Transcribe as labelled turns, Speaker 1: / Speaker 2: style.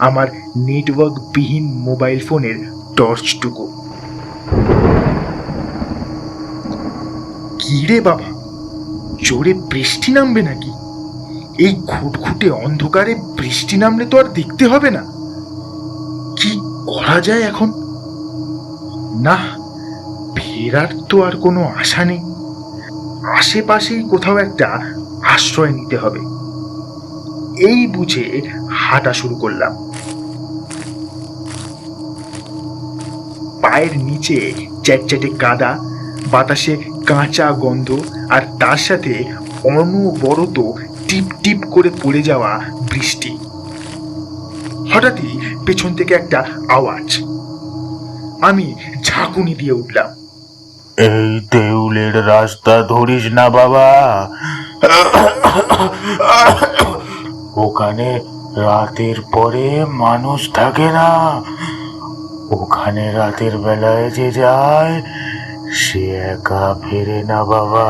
Speaker 1: আমার নেটওয়ার্কবিহীন মোবাইল ফোনের টর্চটুকু। কি রে বাবা, জোরে বৃষ্টি নামবে নাকি? এই ঘুটঘুটে অন্ধকারে বৃষ্টি নামলে তো আর দেখতে হবে না। কি করা যায় এখন? না, ফেরার তো আর কোনো আশা নেই। আশেপাশেই কোথাও একটা আশ্রয় নিতে হবে। এই বুঝে হাঁটা শুরু করলাম। পায়ের নিচে চ্যাটচ্যাটে কাদা বাতাসে কাঁচা গন্ধ আর তার সাথে অনবরত টিপ টিপ করে পড়ে যাওয়া বৃষ্টি। হঠাৎই পেছন থেকে একটা আওয়াজ। আমি ঝাঁকুনি দিয়ে উঠলাম।
Speaker 2: এই দেউলের রাস্তা ধরিস না বাবা। ওখানে রাতের পরে মানুষ থাকে না। ওখানে রাতের বেলায় যে যায়, সে একা ফেরে না বাবা।